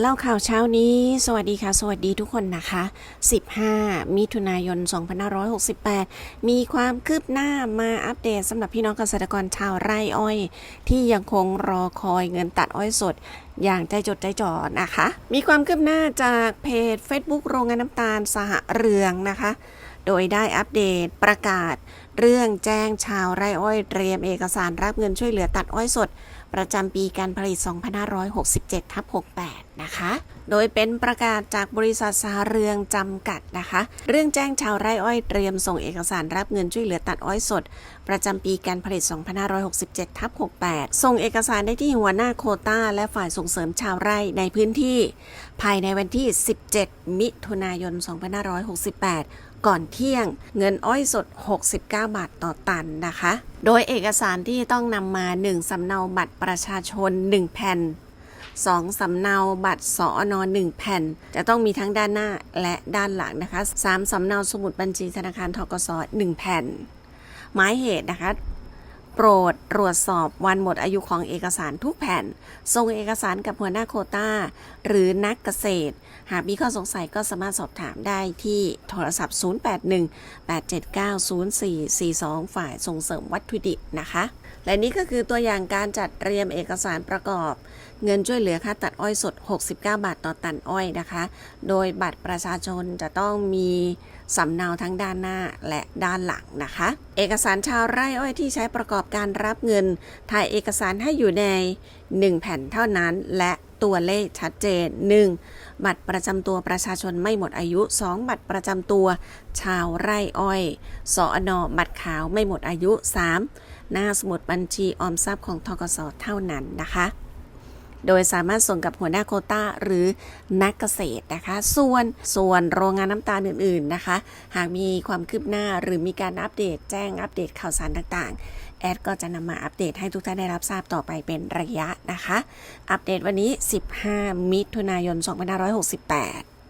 เล่าข่าวเช้านี้ สวัสดีค่ะ สวัสดีทุกคนนะคะ 15 มิถุนายน 2568 มีความคืบหน้ามาอัปเดตสำหรับพี่น้องเกษตรกรชาวไร่อ้อย ที่ยังคงรอคอยเงินตัดอ้อยสด อย่างใจจดใจจ่อนะคะ มีความคืบหน้าจากเพจ Facebook โรงงานน้ำตาลสหเรืองนะคะ โดยได้อัปเดตประกาศ เรื่องแจ้งชาวไร่อ้อยเตรียมเอกสารรับเงินช่วยเหลือตัดอ้อยสด ประจำปีการผลิต 2567 ทับ 68 นะคะ โดยเป็นประกาศจากบริษัทสหเรืองจำกัดนะคะ เรื่องแจ้งชาวไร่อ้อยเตรียมส่งเอกสารรับเงินช่วยเหลือตัดอ้อยสด ประจำปีการผลิต 2567 ทับ 68 ส่งเอกสารได้ที่หัวหน้าโคต้า และฝ่ายส่งเสริมชาวไร่ในพื้นที่ ภายในวันที่ 17 มิถุนายน 2568 ก่อนเที่ยง เงินอ้อยสด 69 บาทต่อตันนะคะ โดยเอกสารที่ต้องนำมา 1 สำเนาบัตรประชาชน 1 แผ่น 2 สำเนาบัตรสอนอ1แผ่น จะต้องมีทั้งด้านหน้าและด้านหลังนะคะ 3 สำเนาสมุดบัญชีธนาคารทกศ1แผ่น หมายเหตุนะคะ โปรดตรวจสอบวันหมดอายุของเอกสารทุกแผ่น ส่งเอกสารกับหัวหน้าโคต้า หรือนักเกษตร หากมีข้อสงสัยก็สามารถสอบถามได้ที่โทรศัพท์ 0818790442 ฝ่ายส่งเสริมวัตถุดิบนะคะ และนี่ก็คือตัวอย่างการจัดเตรียมเอกสารประกอบ เงินช่วยเหลือค่าตัดอ้อยสด 69 บาทต่อตันอ้อยนะคะ โดยบัตรประชาชนจะต้องมีสำเนาทั้งด้านหน้าและด้านหลังนะคะ เอกสารชาวไร่อ้อยที่ใช้ประกอบการรับเงิน ถ่ายเอกสารให้อยู่ใน 1 แผ่นเท่านั้น และตัวเลขชัดเจน 1. บัตรประจำตัวประชาชนไม่หมดอายุ 2. บัตรประจำตัวชาวไร่อ้อยสอนอบัตรขาวไม่หมดอายุ 3. หน้าสมุดบัญชีออมทรัพย์ของทกสเท่านั้นนะคะ โดยสามารถส่งกับหัวหน้าโคต้าหรือนักเกษตรนะคะ ส่วนส่วนโรงงานน้ำตาลอื่นๆนะคะ หากมีความคืบหน้าหรือมีการอัปเดตแจ้งอัปเดตข่าวสารต่างๆ แอดก็จะนำมาอัปเดตให้ทุกท่านได้รับทราบต่อไปเป็นระยะนะคะ อัปเดตวันนี้ 15 มิถุนายน 2568